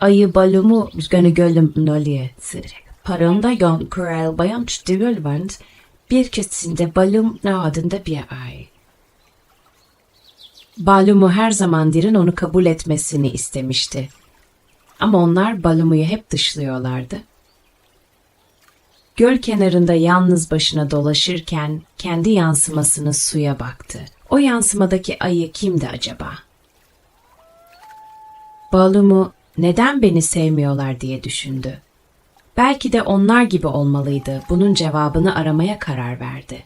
ayı balımı gönü gölüm noliye sırık. Paramda yon kural bayan çıtıgöl vand. Bir kesinde balım ne adında bir ay. Balumu her zaman Dir'in onu kabul etmesini istemişti. Ama onlar Balumu'yu hep dışlıyorlardı. Göl kenarında yalnız başına dolaşırken kendi yansımasını suya baktı. O yansımadaki ayı kimdi acaba? Balumu neden beni sevmiyorlar diye düşündü. Belki de onlar gibi olmalıydı. Bunun cevabını aramaya karar verdi.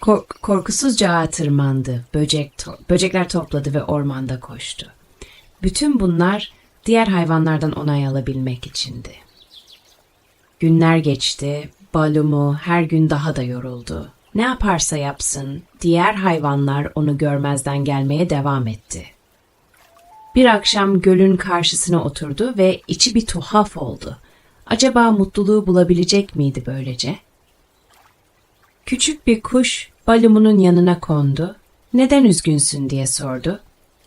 Kork- korkusuzca ağa tırmandı. Böcek to- böcekler topladı ve ormanda koştu. Bütün bunlar diğer hayvanlardan onay alabilmek içindi. Günler geçti. Balumu her gün daha da yoruldu. Ne yaparsa yapsın, diğer hayvanlar onu görmezden gelmeye devam etti. Bir akşam gölün karşısına oturdu ve içi bir tuhaf oldu. Acaba mutluluğu bulabilecek miydi böylece? Küçük bir kuş Balumu'nun yanına kondu. Neden üzgünsün diye sordu.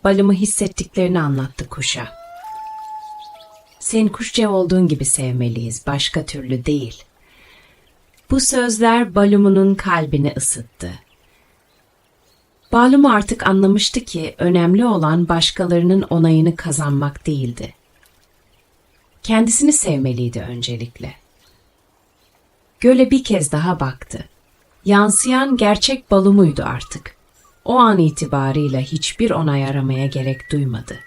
Balumu hissettiklerini anlattı kuşa. Sen kuşça olduğun gibi sevmeliyiz, başka türlü değil. Bu sözler Balumu'nun kalbini ısıttı. Balumu artık anlamıştı ki önemli olan başkalarının onayını kazanmak değildi. Kendisini sevmeliydi öncelikle. Göle bir kez daha baktı. Yansıyan gerçek balumuydu artık. O an itibarıyla hiçbir onay aramaya gerek duymadı.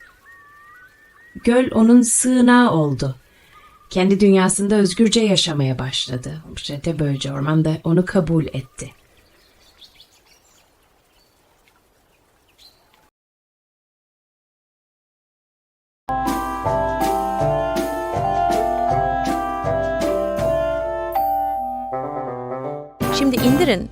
Göl onun sığınağı oldu. Kendi dünyasında özgürce yaşamaya başladı. İşte böylece ormanda onu kabul etti. Şimdi indirin